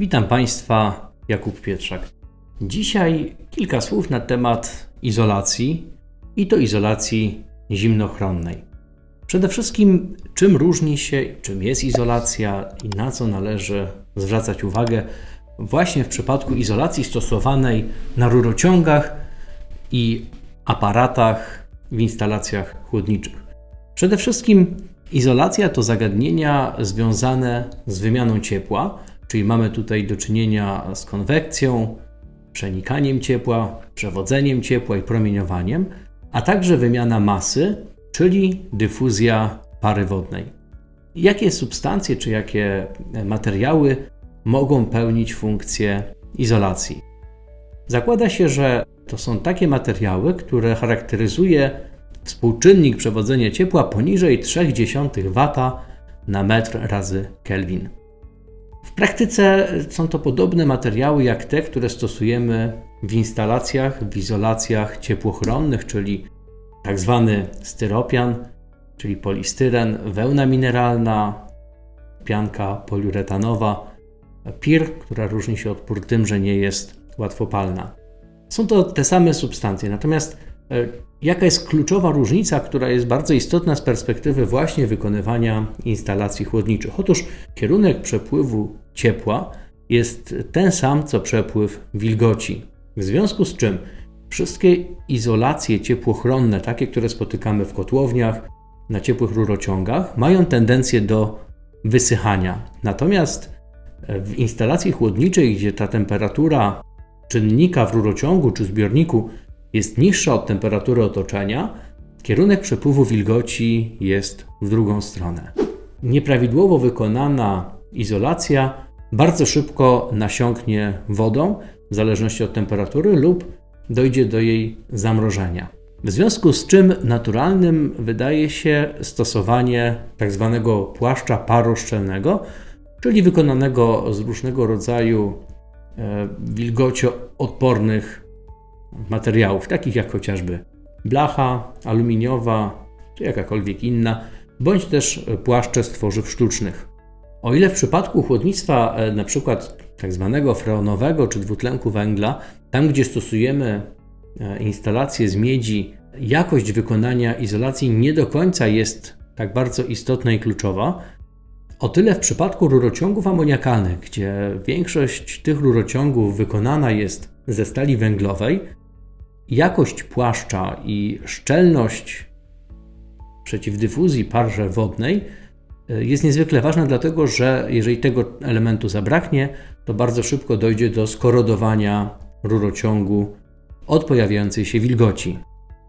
Witam Państwa, Jakub Pietrzak. Dzisiaj kilka słów na temat izolacji i to izolacji zimnochronnej. Przede wszystkim, czym różni się, czym jest izolacja i na co należy zwracać uwagę właśnie w przypadku izolacji stosowanej na rurociągach i aparatach w instalacjach chłodniczych. Przede wszystkim izolacja to zagadnienia związane z wymianą ciepła, czyli mamy tutaj do czynienia z konwekcją, przenikaniem ciepła, przewodzeniem ciepła i promieniowaniem, a także wymiana masy, czyli dyfuzja pary wodnej. Jakie substancje czy jakie materiały mogą pełnić funkcję izolacji? Zakłada się, że to są takie materiały, które charakteryzuje współczynnik przewodzenia ciepła poniżej 0,3 W na metr razy Kelvin. W praktyce są to podobne materiały jak te, które stosujemy w instalacjach, w izolacjach ciepłochronnych, czyli tak zwany styropian, czyli polistyren, wełna mineralna, pianka poliuretanowa, PIR, która różni się od PUR tym, że nie jest łatwopalna. Są to te same substancje, natomiast jaka jest kluczowa różnica, która jest bardzo istotna z perspektywy właśnie wykonywania instalacji chłodniczych? Otóż kierunek przepływu ciepła jest ten sam co przepływ wilgoci. W związku z czym wszystkie izolacje ciepłochronne, takie, które spotykamy w kotłowniach, na ciepłych rurociągach, mają tendencję do wysychania. Natomiast w instalacji chłodniczej, gdzie ta temperatura czynnika w rurociągu czy zbiorniku jest niższa od temperatury otoczenia, kierunek przepływu wilgoci jest w drugą stronę. Nieprawidłowo wykonana izolacja bardzo szybko nasiąknie wodą, w zależności od temperatury, lub dojdzie do jej zamrożenia. W związku z czym naturalnym wydaje się stosowanie tzw. Tak płaszcza paroszczelnego, czyli wykonanego z różnego rodzaju e, wilgocioodpornych materiałów, takich jak chociażby blacha aluminiowa czy jakakolwiek inna, bądź też płaszcze z tworzyw sztucznych. O ile w przypadku chłodnictwa e, przykład tak zwanego freonowego czy dwutlenku węgla, tam gdzie stosujemy e, instalacje z miedzi, jakość wykonania izolacji nie do końca jest tak bardzo istotna i kluczowa, o tyle w przypadku rurociągów amoniakalnych, gdzie większość tych rurociągów wykonana jest ze stali węglowej, jakość płaszcza i szczelność przeciwdyfuzji parze wodnej e, jest niezwykle ważna, dlatego że jeżeli tego elementu zabraknie, to bardzo szybko dojdzie do skorodowania rurociągu od pojawiającej się wilgoci.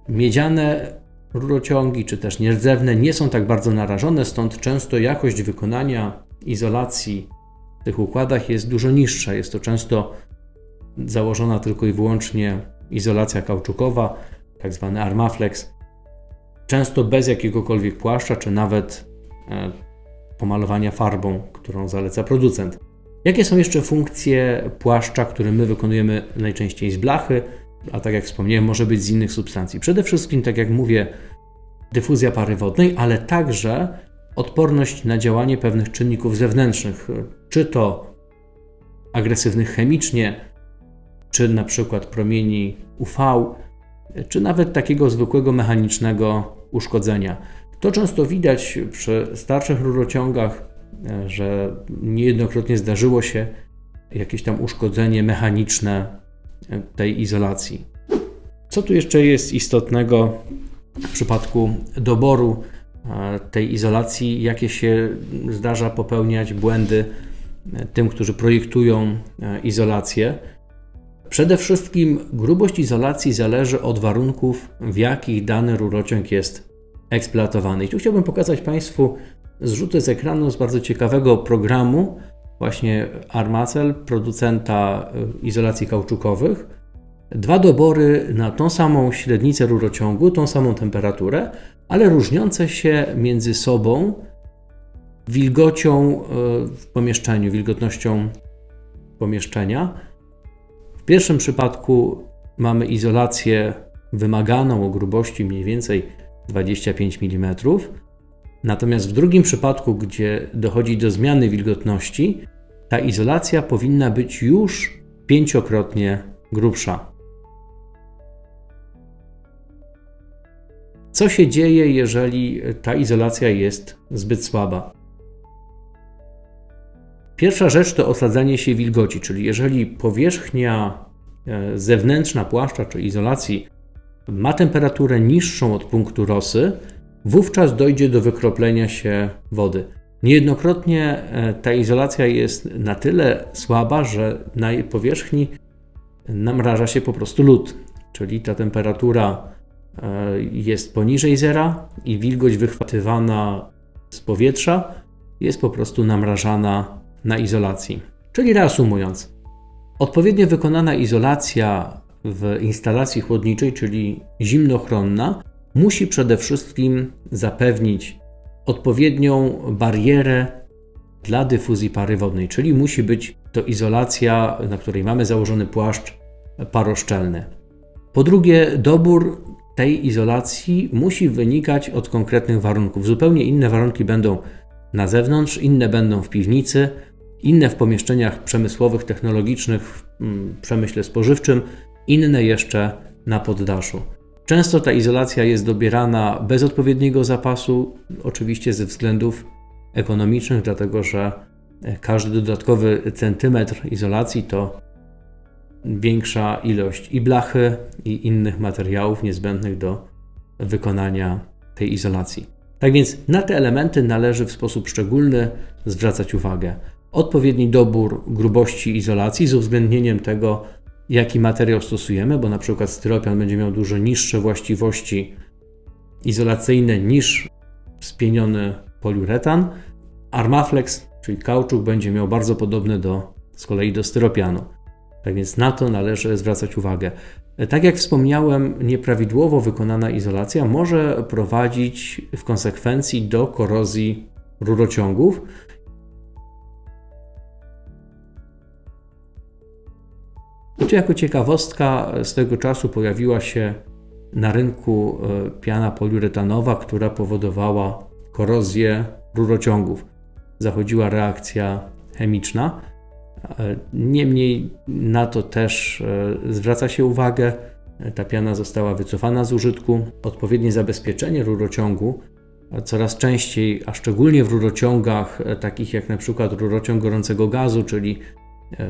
Miedziane rurociągi, czy też nierdzewne, nie są tak bardzo narażone, stąd często jakość wykonania izolacji w tych układach jest dużo niższa. Jest to często założona tylko i wyłącznie izolacja kauczukowa, tak zwany Armaflex, często bez jakiegokolwiek płaszcza, czy nawet e, pomalowania farbą, którą zaleca producent. Jakie są jeszcze funkcje płaszcza, który my wykonujemy najczęściej z blachy, a tak jak wspomniałem, może być z innych substancji? Przede wszystkim, tak jak mówię, dyfuzja pary wodnej, ale także odporność na działanie pewnych czynników zewnętrznych, czy to agresywnych chemicznie, czy na przykład promieni UV, czy nawet takiego zwykłego mechanicznego uszkodzenia. To często widać przy starszych rurociągach, e, że niejednokrotnie zdarzyło się jakieś tam uszkodzenie mechaniczne e, tej izolacji. Co tu jeszcze jest istotnego w przypadku doboru e, tej izolacji? Jakie się zdarza popełniać błędy tym, którzy projektują izolację? Przede wszystkim grubość izolacji zależy od warunków, w jakich dany rurociąg jest eksploatowany. I tu chciałbym pokazać Państwu zrzuty z ekranu z bardzo ciekawego programu, właśnie Armacel, producenta y, izolacji kauczukowych. Dwa dobory na tą samą średnicę rurociągu, tą samą temperaturę, ale różniące się między sobą wilgocią y, w pomieszczeniu, wilgotnością pomieszczenia. Pierwszym przypadku mamy izolację wymaganą o grubości mniej więcej 25 mm, natomiast w drugim przypadku, gdzie dochodzi do zmiany wilgotności, ta izolacja powinna być już pięciokrotnie grubsza. Co się dzieje, jeżeli ta izolacja jest zbyt słaba? Pierwsza rzecz to osadzanie się wilgoci, czyli jeżeli powierzchnia e, zewnętrzna płaszcza czy izolacji ma temperaturę niższą od punktu rosy, wówczas dojdzie do wykroplenia się wody. Niejednokrotnie e, ta izolacja jest na tyle słaba, że na jej powierzchni namraża się po prostu lód, czyli ta temperatura e, jest poniżej zera i wilgoć wychwatywana z powietrza jest po prostu namrażana na izolacji. Czyli reasumując, odpowiednio wykonana izolacja w instalacji chłodniczej, czyli zimnochronna, musi przede wszystkim zapewnić odpowiednią barierę dla dyfuzji pary wodnej, czyli musi być to izolacja, na której mamy założony płaszcz paroszczelny. Po drugie, dobór tej izolacji musi wynikać od konkretnych warunków. Zupełnie inne warunki będą na zewnątrz, inne będą w piwnicy, inne w pomieszczeniach przemysłowych, technologicznych, w mm, przemyśle spożywczym, inne jeszcze na poddaszu. Często ta izolacja jest dobierana bez odpowiedniego zapasu, oczywiście ze względów ekonomicznych, dlatego że każdy dodatkowy centymetr izolacji to większa ilość i blachy, i innych materiałów niezbędnych do wykonania tej izolacji. Tak więc na te elementy należy w sposób szczególny zwracać uwagę. Odpowiedni dobór grubości izolacji z uwzględnieniem tego, jaki materiał stosujemy, bo na przykład styropian będzie miał dużo niższe właściwości izolacyjne niż spieniony poliuretan. Armaflex, czyli kauczuk, będzie miał bardzo podobne do, z kolei do styropianu. Tak więc na to należy zwracać uwagę. Tak jak wspomniałem, nieprawidłowo wykonana izolacja może prowadzić w konsekwencji do korozji rurociągów, I tu jako ciekawostka z tego czasu pojawiła się na rynku e, piana poliuretanowa, która powodowała korozję rurociągów. Zachodziła reakcja chemiczna. E, niemniej na to też e, zwraca się uwagę. Ta piana została wycofana z użytku. Odpowiednie zabezpieczenie rurociągu coraz częściej, a szczególnie w rurociągach takich jak na przykład rurociąg gorącego gazu, czyli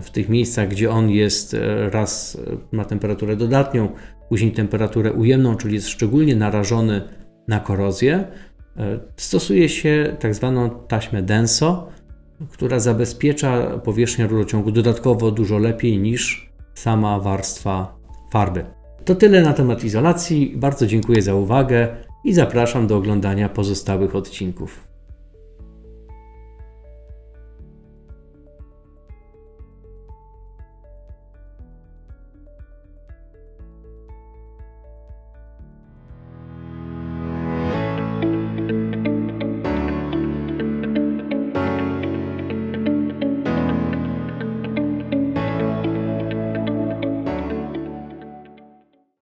w tych miejscach, gdzie on jest e, raz e, ma temperaturę dodatnią, później temperaturę ujemną, czyli jest szczególnie narażony na korozję, e, stosuje się tak zwaną taśmę denso, która zabezpiecza powierzchnię rurociągu dodatkowo dużo lepiej niż sama warstwa farby. To tyle na temat izolacji. Bardzo dziękuję za uwagę i zapraszam do oglądania pozostałych odcinków.